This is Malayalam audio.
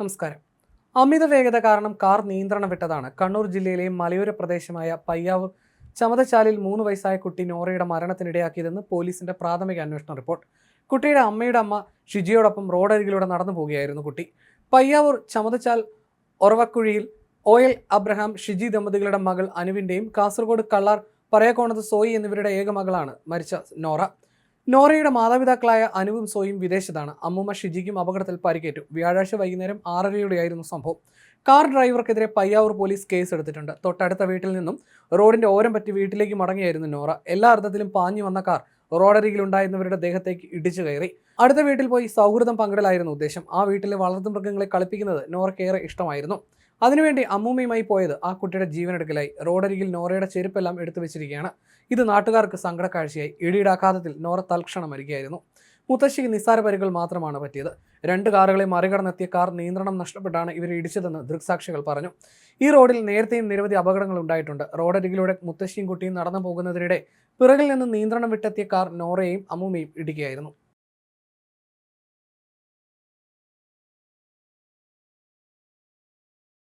നമസ്കാരം. അമിത വേഗത കാരണം കാർ നിയന്ത്രണം വിട്ടതാണ് കണ്ണൂർ ജില്ലയിലെ മലയോര പ്രദേശമായ പയ്യാവൂർ ചമതച്ചാലിൽ മൂന്ന് വയസ്സായ കുട്ടി നോറയുടെ മരണത്തിനിടയാക്കിയതെന്ന് പോലീസിന്റെ പ്രാഥമിക അന്വേഷണ റിപ്പോർട്ട്. കുട്ടിയുടെ അമ്മയുടെ അമ്മ ഷിജിയോടൊപ്പം റോഡരികിലൂടെ നടന്നു പോവുകയായിരുന്നു കുട്ടി. പയ്യാവൂർ ചമതച്ചാൽ ഒറവക്കുഴിയിൽ ഒ എൽ അബ്രഹാം ഷിജി ദമ്പതികളുടെ മകൾ അനുവിന്റെയും കാസർഗോഡ് കള്ളാർ പറയക്കോണത്ത് സോയി എന്നിവരുടെ ഏക മകളാണ് മരിച്ച നോറ. നോറയുടെ മാതാപിതാക്കളായ അനുവും സോയും വിദേശത്താണ്. അമ്മൂമ്മ ഷിജിക്കും അപകടത്തിൽ പരിക്കേറ്റു. വ്യാഴാഴ്ച വൈകുന്നേരം ആറരയോടെയായിരുന്നു സംഭവം. കാർ ഡ്രൈവർക്കെതിരെ പയ്യാവൂർ പോലീസ് കേസ് എടുത്തിട്ടുണ്ട് തൊട്ടടുത്ത വീട്ടിൽ നിന്നും റോഡിന്റെ ഓരം പറ്റി വീട്ടിലേക്ക് മടങ്ങിയായിരുന്നു നോറ. എല്ലാ അർത്ഥത്തിലും പാഞ്ഞു വന്ന കാർ റോഡരികിലുണ്ടായിരുന്നവരുടെ ദേഹത്തേക്ക് ഇടിച്ചു കയറി. അടുത്ത വീട്ടിൽ പോയി സൗഹൃദം പങ്കിടലായിരുന്നു ഉദ്ദേശം. ആ വീട്ടിലെ വളർത്തുമൃഗങ്ങളെ കളിപ്പിക്കുന്നത് നോറയ്ക്കേറെ ഇഷ്ടമായിരുന്നു. അതിനുവേണ്ടി അമ്മൂമ്മയുമായി പോയത് ആ കുട്ടിയുടെ ജീവനെടുക്കലായി. റോഡരികിൽ നോറയുടെ ചെരുപ്പെല്ലാം എടുത്തു വെച്ചിരിക്കുകയാണ് ഇത് നാട്ടുകാർക്ക് സങ്കടക്കാഴ്ചയായി. ഇടിയുടെ ആഘാതത്തിൽ നോറ തൽക്ഷണം മരിക്കുകയായിരുന്നു. മുത്തശ്ശിക്ക് നിസ്സാര പരികൾ മാത്രമാണ് പറ്റിയത്. രണ്ട് കാറുകളെ മറികടന്നെത്തിയ കാർ നിയന്ത്രണം നഷ്ടപ്പെട്ടാണ് ഇവരെ ഇടിച്ചതെന്ന് ദൃക്സാക്ഷികൾ പറഞ്ഞു. ഈ റോഡിൽ നേരത്തെയും നിരവധി അപകടങ്ങൾ ഉണ്ടായിട്ടുണ്ട്. റോഡരികിലൂടെ മുത്തശ്ശിയും കുട്ടിയും നടന്നു പോകുന്നതിനിടെ പിറകിൽ നിന്ന് നിയന്ത്രണം വിട്ടെത്തിയ കാർ നോറയെയും അമ്മൂമ്മയും ഇടിക്കുകയായിരുന്നു.